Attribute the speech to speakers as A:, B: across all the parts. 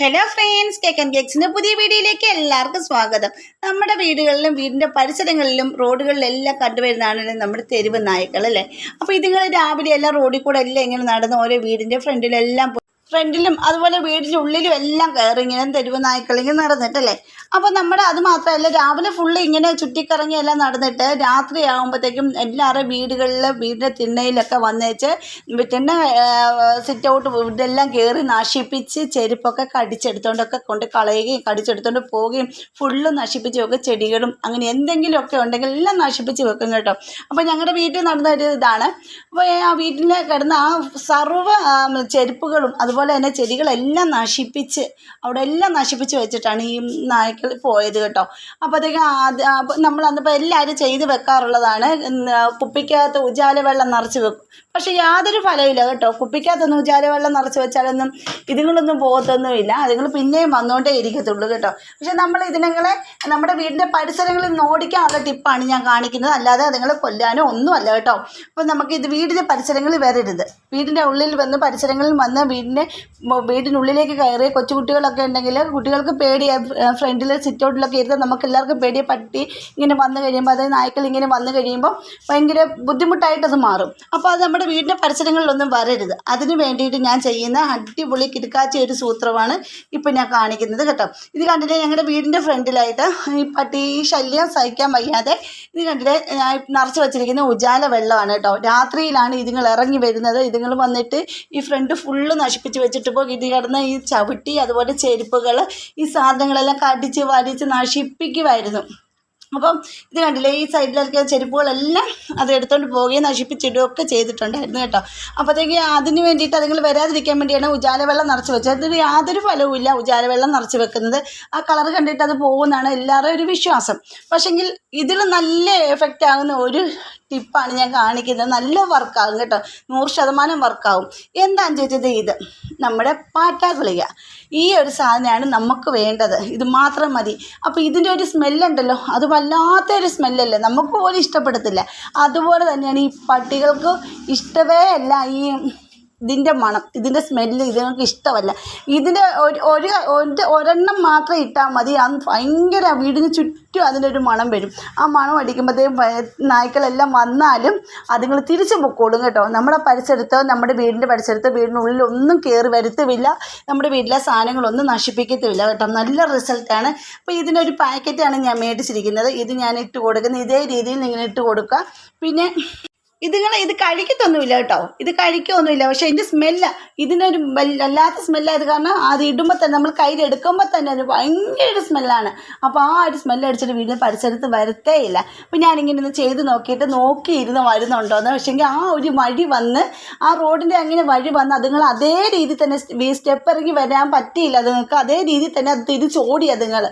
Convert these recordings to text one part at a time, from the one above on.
A: Hello friends cake and കേക്സിന്റെ പുതിയ വീഡിയോയിലേക്ക് എല്ലാവർക്കും സ്വാഗതം. നമ്മുടെ വീടുകളിലും വീടിന്റെ പരിസരങ്ങളിലും റോഡുകളിലെല്ലാം കണ്ടുവരുന്നതാണ് നമ്മുടെ തെരുവ് നായ്ക്കൾ അല്ലേ? അപ്പോൾ ഇതുങ്ങൾ രാവിലെ എല്ലാം റോഡിൽ കൂടെ എല്ലാം ഇങ്ങനെ നടന്ന് ഓരോ വീടിന്റെ ഫ്രണ്ടിലെല്ലാം ഫ്രണ്ടിലും അതുപോലെ വീടിന്റെ ഉള്ളിലും എല്ലാം കയറി ഇങ്ങനെ തെരുവ് നായ്ക്കളിങ്ങനെ നടന്നിട്ടല്ലേ? അപ്പോൾ നമ്മുടെ അത് മാത്രമല്ല രാവിലെ ഫുള്ള് ഇങ്ങനെ ചുറ്റിക്കറങ്ങി എല്ലാം നടന്നിട്ട് രാത്രി ആകുമ്പോഴത്തേക്കും എല്ലാവരും വീടുകളിൽ വീടിന്റെ തിണ്ണയിലൊക്കെ വന്നേച്ച് തിണ്ണ സിറ്റ് ഔട്ട് ഇതെല്ലാം കയറി നശിപ്പിച്ച് ചെരുപ്പൊക്കെ കടിച്ചെടുത്തോണ്ടൊക്കെ കൊണ്ട് കളയുകയും കടിച്ചെടുത്തോണ്ട് പോവുകയും ഫുള്ള് നശിപ്പിച്ച് വെക്കും ചെടികളും അങ്ങനെ എന്തെങ്കിലുമൊക്കെ ഉണ്ടെങ്കിൽ എല്ലാം നശിപ്പിച്ച് വെക്കും കേട്ടോ. അപ്പോൾ ഞങ്ങളുടെ വീട്ടിൽ നടന്ന ഒരു ഇതാണ്. അപ്പോൾ ആ വീട്ടിൽ കിടന്ന ആ സർവ ചെരുപ്പുകളും അതുപോലെ തന്നെ ചെടികളെല്ലാം നശിപ്പിച്ച് അവിടെ എല്ലാം നശിപ്പിച്ച് വെച്ചിട്ടാണ് ഈ നായ്ക്കൾ പോയത് കേട്ടോ. അപ്പോഴത്തേക്ക് ആദ്യം നമ്മൾ അന്നിപ്പോൾ എല്ലാവരും ചെയ്ത് വെക്കാറുള്ളതാണ്. കുപ്പിക്കകത്ത് ഉജാല വെള്ളം നിറച്ച് വെക്കും. പക്ഷേ യാതൊരു ഫലമില്ല കേട്ടോ. കുപ്പിക്കകത്തൊന്നും ഉജാല വെള്ളം നിറച്ച് വെച്ചാലൊന്നും ഇതുങ്ങളൊന്നും പോകത്തൊന്നുമില്ല. അതുങ്ങൾ പിന്നെയും വന്നുകൊണ്ടേ ഇരിക്കത്തുള്ളൂ കേട്ടോ. പക്ഷെ നമ്മൾ ഇതിനങ്ങളെ നമ്മുടെ വീടിന്റെ പരിസരങ്ങളിൽ നിന്ന് ഓടിക്കാനുള്ള ടിപ്പാണ് ഞാൻ കാണിക്കുന്നത്. അല്ലാതെ അതുങ്ങളെ കൊല്ലാനോ ഒന്നുമല്ല കേട്ടോ. അപ്പോൾ നമുക്ക് ഇത് വീടിന്റെ പരിസരങ്ങളിൽ വരരുത്. വീടിന്റെ ഉള്ളിൽ വന്ന് പരിസരങ്ങളിൽ വന്ന് വീടിന്റെ വീടിനുള്ളിലേക്ക് കയറി കൊച്ചുകുട്ടികളൊക്കെ ഉണ്ടെങ്കിൽ കുട്ടികൾക്ക് പേടി ഫ്രണ്ടിൽ സിറ്റ് ഔട്ടിലൊക്കെ ഇരുന്ന് നമുക്ക് എല്ലാവർക്കും പേടിയെ പട്ടി ഇങ്ങനെ വന്നു കഴിയുമ്പോൾ അതായത് നായ്ക്കൾ ഇങ്ങനെ വന്നു കഴിയുമ്പോൾ ഭയങ്കര ബുദ്ധിമുട്ടായിട്ടത് മാറും. അപ്പോൾ അത് നമ്മുടെ വീടിന്റെ പരിസരങ്ങളിലൊന്നും വരരുത്. അതിന് വേണ്ടിയിട്ട് ഞാൻ ചെയ്യുന്ന അടിപൊളി കിടക്കാച്ച ഒരു സൂത്രമാണ് ഇപ്പം ഞാൻ കാണിക്കുന്നത് കേട്ടോ. ഇത് കണ്ടിട്ട് ഞങ്ങളുടെ വീടിന്റെ ഫ്രണ്ടിലായിട്ട് ഈ പട്ടി ശല്യം സഹിക്കാൻ വയ്യാതെ ഇത് കണ്ടിട്ട് ഞാൻ നിറച്ച് വെച്ചിരിക്കുന്ന ഉജാല വെള്ളമാണ് കേട്ടോ. രാത്രിയിലാണ് ഇതുങ്ങൾ ഇറങ്ങി വരുന്നത്. ഇതുങ്ങൾ വന്നിട്ട് ഈ ഫ്രണ്ട് ഫുള്ള് നശിപ്പിച്ച് വെച്ചിട്ട് പോകും ഇത് കിടന്ന ഈ ചവിട്ടി അതുപോലെ ചെരുപ്പുകൾ ഈ സാധനങ്ങളെല്ലാം കടിച്ച് വലിച്ച് വലിച്ച് നശിപ്പിക്കുമായിരുന്നു അപ്പം ഇത് കണ്ടില്ലേ ഈ സൈഡിലൊക്കെ ചെരുപ്പുകളെല്ലാം അത് എടുത്തുകൊണ്ട് പോവുകയും നശിപ്പിച്ചിടുകയും ഒക്കെ ചെയ്തിട്ടുണ്ടായിരുന്നു കേട്ടോ. അപ്പോഴത്തേക്ക് അതിന് വേണ്ടിയിട്ട് അതുങ്ങൾ വരാതിരിക്കാൻ വേണ്ടിയാണ് ഉജാല വെള്ളം നിറച്ച് വെച്ചത്. അതിന് യാതൊരു ഫലവുമില്ല ഉജാല വെള്ളം നിറച്ച് വെക്കുന്നത്. ആ കളർ കണ്ടിട്ട് അത് പോകുമെന്നാണ് എല്ലാവരും ഒരു വിശ്വാസം. പക്ഷെങ്കിൽ ഇതിൽ നല്ല എഫക്റ്റ് ആകുന്ന ഒരു ടിപ്പാണ് ഞാൻ കാണിക്കുന്നത്. നല്ല വർക്കാകും കേട്ടോ. നൂറ് ശതമാനം വർക്കാവും എന്താണെന്ന് ചോദിച്ചത് ഇത്? നമ്മുടെ പാറ്റാ ഗുളിക ഈ ഒരു സാധനമാണ് നമുക്ക് വേണ്ടത്. ഇത് മാത്രം മതി. അപ്പോൾ ഇതിന്റെ ഒരു സ്മെല്ലുണ്ടല്ലോ. അത് വല്ലാത്തൊരു സ്മെല്ലല്ലേ? നമുക്ക് പോലും ഇഷ്ടപ്പെടത്തില്ല. അതുപോലെ തന്നെയാണ് ഈ പട്ടികൾക്ക് ഇഷ്ടമേ അല്ല. ഈ ഇതിന്റെ മണം ഇതിന്റെ സ്മെല്ല് ഇതിനൊക്കെ ഇഷ്ടമല്ല. ഇതിന്റെ ഒരു ഒരു ഒരു ഒരെണ്ണം മാത്രം ഇട്ടാൽ മതി. അത് ഭയങ്കര വീടിന് ചുറ്റും അതിന്റെ ഒരു മണം വരും. ആ മണം അടിക്കുമ്പോഴത്തേക്കും നായ്ക്കളെല്ലാം വന്നാലും അതുങ്ങൾ തിരിച്ചു പൊക്കോളും കേട്ടോ. നമ്മുടെ പരിസരത്ത് നമ്മുടെ വീടിന്റെ പരിസരത്ത് വീടിനുള്ളിൽ ഒന്നും കയറി വരുത്തുമില്ല നമ്മുടെ വീട്ടിലെ സാധനങ്ങളൊന്നും നശിപ്പിക്കത്തുമില്ല കേട്ടോ. നല്ല റിസൾട്ടാണ് അപ്പോൾ ഇതിനൊരു പാക്കറ്റാണ് ഞാൻ മേടിച്ചിരിക്കുന്നത്. ഇത് ഞാൻ ഇട്ട് കൊടുക്കുന്നത് ഇതേ രീതിയിൽ നിങ്ങൾ ഇട്ട് കൊടുക്കുക. പിന്നെ ഇതുങ്ങൾ ഇത് കഴിക്കത്തൊന്നുമില്ല കേട്ടോ. ഇത് കഴിക്കൊന്നുമില്ല പക്ഷേ ഇതിന്റെ സ്മെല്ല ഇതിനൊരു വല്ല- വല്ലാത്ത സ്മെല്ലായത് കാരണം അത് ഇടുമ്പോൾ തന്നെ നമ്മൾ കയ്യിലെടുക്കുമ്പോൾ തന്നെ ഒരു ഭയങ്കര സ്മെല്ലാണ് അപ്പോൾ ആ ഒരു സ്മെല്ല് അടിച്ചിട്ട് വീടിന് പരിസരത്ത് വരത്തേ ഇല്ല. അപ്പോൾ ഞാനിങ്ങനെ ഒന്ന് ചെയ്ത് നോക്കിയിട്ട് നോക്കിയിരുന്ന് വരുന്നുണ്ടോയെന്ന് പക്ഷേങ്കിൽ ആ ഒരു വഴി വന്ന് ആ റോഡിന്റെ അങ്ങനെ വഴി വന്ന് അതുങ്ങൾ അതേ രീതിയിൽ തന്നെ സ്റ്റെപ്പ് ഇറങ്ങി വരാൻ പറ്റിയില്ല അതുങ്ങൾക്ക്. അതേ രീതിയിൽ തന്നെ അത് തിരിച്ചോടി അതുങ്ങൾ.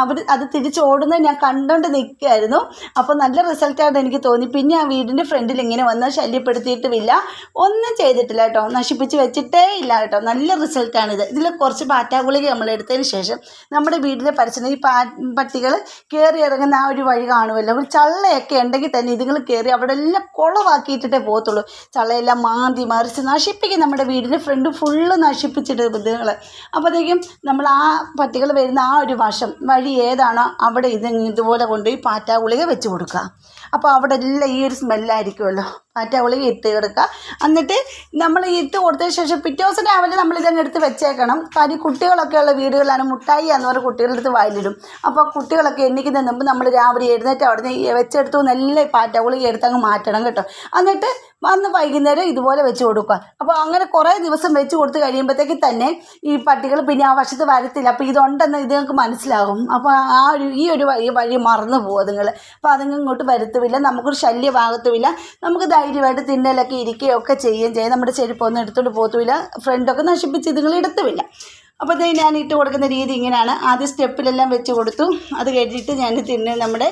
A: അവർ അത് തിരിച്ചോടുന്നത് ഞാൻ കണ്ടുകൊണ്ട് നിൽക്കുകയായിരുന്നു അപ്പോൾ നല്ല റിസൾട്ടായിട്ട് എനിക്ക് തോന്നി. പിന്നെ ആ വീടിന്റെ ഫ്രണ്ടിൽ ഇങ്ങനെ വന്ന് ശല്യപ്പെടുത്തിയിട്ടുമില്ല. ഒന്നും ചെയ്തിട്ടില്ല കേട്ടോ. നശിപ്പിച്ച് വെച്ചിട്ടേ ഇല്ല കേട്ടോ. നല്ല ഇത് ഇതിൽ കുറച്ച് പാറ്റാഗുളിക നമ്മൾ എടുത്തതിന് ശേഷം നമ്മുടെ വീടിന്റെ പരിസരം ഈ പാ പട്ടികൾ കയറി ഇറങ്ങുന്ന ആ ഒരു വഴി കാണുമല്ലോ. ഒരു ചള്ളയൊക്കെ ഉണ്ടെങ്കിൽ തന്നെ ഇതുങ്ങൾ കയറി അവിടെ എല്ലാം കുളവാക്കിയിട്ടിട്ടേ പോകത്തുള്ളൂ. ചള്ളയെല്ലാം മാന്തി മറിച്ച് നശിപ്പിക്കും നമ്മുടെ വീടിന്റെ ഫ്രണ്ട് ഫുള്ള് നശിപ്പിച്ചിട്ട് ഇതുങ്ങൾ അപ്പോഴത്തേക്കും നമ്മൾ ആ പട്ടികൾ വരുന്ന ആ ഒരു വശം വഴി ഏതാണോ? അവിടെ ഇത് ഇതുപോലെ കൊണ്ടുപോയി പാറ്റാ ഗുളിക വെച്ച് കൊടുക്കുക. അപ്പോൾ അവിടെ എല്ലാം ഈ ഒരു സ്മെല്ലായിരിക്കുമല്ലോ. പാറ്റാ ഗുളിക ഇട്ട് കൊടുക്കുക. എന്നിട്ട് നമ്മൾ ഇട്ട് കൊടുത്തതിന് ശേഷം പിറ്റേ ദിവസം രാവിലെ നമ്മൾ ഇതങ്ങ് എടുത്ത് വെച്ചേക്കണം. കാര്യം കുട്ടികളൊക്കെ ഉള്ള വീടുകളാണ് മുട്ടായി എന്ന് പറഞ്ഞ കുട്ടികളുടെ അടുത്ത് വായിലിടും. അപ്പോൾ കുട്ടികളൊക്കെ എണ്ണിക്കുന്നതിന് മുമ്പ് നമ്മൾ രാവിലെ എഴുന്നേറ്റ് അവിടെ നിന്ന് വെച്ചെടുത്തു നല്ല പാറ്റാ ഗുളിക എടുത്ത് അങ്ങ് മാറ്റണം കേട്ടോ. എന്നിട്ട് വന്ന് വൈകുന്നേരം ഇതുപോലെ വെച്ച് കൊടുക്കുക. അപ്പോൾ അങ്ങനെ കുറേ ദിവസം വെച്ച് കൊടുത്ത് കഴിയുമ്പോഴത്തേക്ക് തന്നെ ഈ പട്ടികൾ പിന്നെ ആ വശത്ത് വരത്തില്ല. അപ്പോൾ ഇതുണ്ടെന്ന് ഇത് നിങ്ങൾക്ക് മനസ്സിലാകും. അപ്പോൾ ആ ഒരു ഈ ഒരു വഴി വഴി മറന്നു പോകും അതുങ്ങൾ അപ്പോൾ അതുങ്ങൾ ഇങ്ങോട്ട് വരുത്തുമില്ല നമുക്കൊരു ശല്യമാകത്തുമില്ല നമുക്ക് ധൈര്യമായിട്ട് തിന്നലൊക്കെ ഇരിക്കുകയൊക്കെ ചെയ്യുകയും ചെയ്യും. നമ്മുടെ ചെരുപ്പൊന്നും എടുത്തുകൊണ്ട് പോകത്തുമില്ല ഫ്രണ്ടൊക്കെ നശിപ്പിച്ച് ഇതുങ്ങൾ ഇടത്തുമില്ല അപ്പോൾ ഇത് ഞാൻ ഇട്ട് കൊടുക്കുന്ന രീതി ഇങ്ങനെയാണ്. ആദ്യം സ്റ്റെപ്പിലെല്ലാം വെച്ച് കൊടുത്തു. അത് കഴിഞ്ഞിട്ട് ഞാൻ തിന്നെ നമ്മുടെ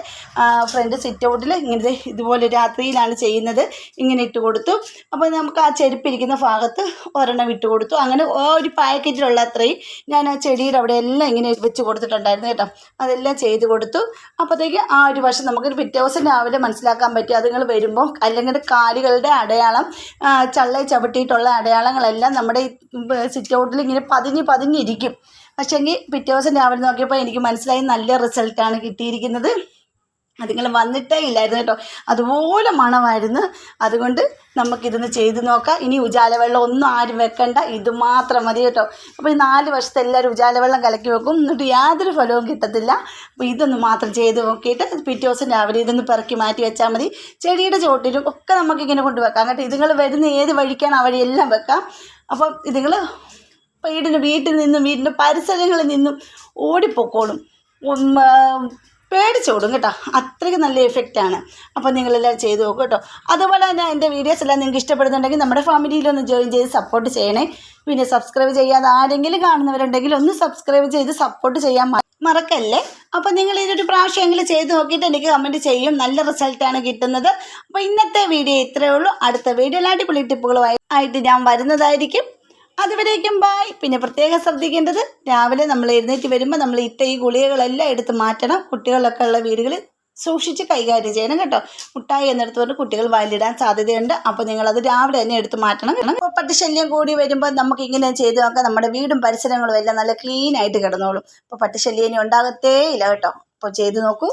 A: ഫ്രണ്ട് സിറ്റ് ഔട്ടിൽ ഇങ്ങനത്തെ ഇതുപോലെ രാത്രിയിലാണ് ചെയ്യുന്നത്. ഇങ്ങനെ ഇട്ട് കൊടുത്തു. അപ്പോൾ നമുക്ക് ആ ചെരുപ്പിരിക്കുന്ന ഭാഗത്ത് ഒരെണ്ണം ഇട്ട് കൊടുത്തു. അങ്ങനെ ഒരു പാക്കറ്റിലുള്ള അത്രയും ഞാൻ ആ ചെടിയുടെ അവിടെ എല്ലാം ഇങ്ങനെ വെച്ച് കൊടുത്തിട്ടുണ്ടായിരുന്നു കേട്ടോ. അതെല്ലാം ചെയ്ത് കൊടുത്തു. അപ്പോഴത്തേക്ക് ആ ഒരു വശം നമുക്ക് പിറ്റേ ദിവസം രാവിലെ മനസ്സിലാക്കാൻ പറ്റും. അതുങ്ങൾ വരുമ്പോൾ അല്ലെങ്കിൽ കാലുകളുടെ അടയാളം ചള്ളയെ ചവിട്ടിയിട്ടുള്ള അടയാളങ്ങളെല്ലാം നമ്മുടെ സിറ്റ് ഔട്ടിൽ ഇങ്ങനെ പതിഞ്ഞ് പതിഞ്ഞ് നിറഞ്ഞിരിക്കും പക്ഷേങ്കിൽ പിറ്റേ ദിവസം രാവിലെ നോക്കിയപ്പോൾ എനിക്ക് മനസ്സിലായി നല്ല റിസൾട്ടാണ് കിട്ടിയിരിക്കുന്നത്. അതുങ്ങൾ വന്നിട്ടേ ഇല്ലായിരുന്നു കേട്ടോ. അതുപോലെ മണമായിരുന്നു. അതുകൊണ്ട് നമുക്കിതൊന്ന് ചെയ്ത് നോക്കാം. ഇനി ഉജാല വെള്ളം ഒന്നും ആരും വെക്കണ്ട. ഇത് മാത്രം മതി കേട്ടോ. അപ്പോൾ ഈ നാല് വർഷത്തെ എല്ലാവരും ഉജാല വെള്ളം കലക്കി വെക്കും. എന്നിട്ട് യാതൊരു ഫലവും കിട്ടത്തില്ല. അപ്പോൾ ഇതൊന്ന് മാത്രം ചെയ്ത് നോക്കിയിട്ട് പിറ്റേ ദിവസം രാവിലെ ഇതൊന്ന് പെറുക്കി മാറ്റി വെച്ചാൽ മതി. ചെടിയുടെ ചോട്ടിലും ഒക്കെ നമുക്കിങ്ങനെ കൊണ്ടുവെക്കാം. കേട്ടോ ഇതുങ്ങൾ വരുന്ന ഏത് വഴിക്കാണ് ആ വഴിയെല്ലാം വെക്കാം. അപ്പം ഇതുങ്ങൾ വീടിന് വീട്ടിൽ നിന്നും വീടിന്റെ പരിസരങ്ങളിൽ നിന്നും ഓടിപ്പോക്കോളും. പേടിച്ചോടും കേട്ടോ. അത്രയ്ക്ക് നല്ല എഫക്റ്റാണ് അപ്പോൾ നിങ്ങളെല്ലാം ചെയ്ത് നോക്കും കേട്ടോ. അതുപോലെ തന്നെ എന്റെ വീഡിയോസ് എല്ലാം നിങ്ങൾക്ക് ഇഷ്ടപ്പെടുന്നുണ്ടെങ്കിൽ നമ്മുടെ ഫാമിലിയിലൊന്ന് ജോയിൻ ചെയ്ത് സപ്പോർട്ട് ചെയ്യണേ. പിന്നെ സബ്സ്ക്രൈബ് ചെയ്യാതെ ആരെങ്കിലും കാണുന്നവരുണ്ടെങ്കിൽ ഒന്ന് സബ്സ്ക്രൈബ് ചെയ്ത് സപ്പോർട്ട് ചെയ്യാൻ മറക്കല്ലേ? അപ്പോൾ നിങ്ങൾ ഇതൊരു പ്രാവശ്യമെങ്കിലും ചെയ്ത് നോക്കിയിട്ട് എനിക്ക് കമന്റ് ചെയ്യും. നല്ല റിസൾട്ടാണ് കിട്ടുന്നത്. അപ്പോൾ ഇന്നത്തെ വീഡിയോ ഇത്രയേ ഉള്ളൂ. അടുത്ത വീഡിയോയിൽ അടിപൊളി ടിപ്പുകളുമായി ആയിട്ട് ഞാൻ വരുന്നതായിരിക്കും. അതുവരേക്കും ബായ് പിന്നെ പ്രത്യേകം ശ്രദ്ധിക്കേണ്ടത് രാവിലെ നമ്മൾ എഴുന്നേറ്റ് വരുമ്പോൾ നമ്മൾ ഇത്ത ഈ ഗുളികകളെല്ലാം എടുത്ത് മാറ്റണം. കുട്ടികളൊക്കെ ഉള്ള വീടുകളിൽ സൂക്ഷിച്ച് കൈകാര്യം ചെയ്യണം കേട്ടോ. മുട്ടായി എന്നെടുത്ത് പറഞ്ഞ് കുട്ടികൾ വായിലിടാൻ സാധ്യതയുണ്ട്. അപ്പോൾ നിങ്ങളത് രാവിലെ തന്നെ എടുത്ത് മാറ്റണം. പട്ടി ശല്യം കൂടി വരുമ്പോൾ നമുക്ക് ഇങ്ങനെ ചെയ്തു നോക്കാം. നമ്മുടെ വീടും പരിസരങ്ങളും എല്ലാം നല്ല ക്ലീൻ ആയിട്ട് കിടന്നോളും. അപ്പോൾ പട്ടി ശല്യം ഇനി ഉണ്ടാകത്തേ ഇല്ല കേട്ടോ. അപ്പോൾ ചെയ്ത് നോക്കൂ.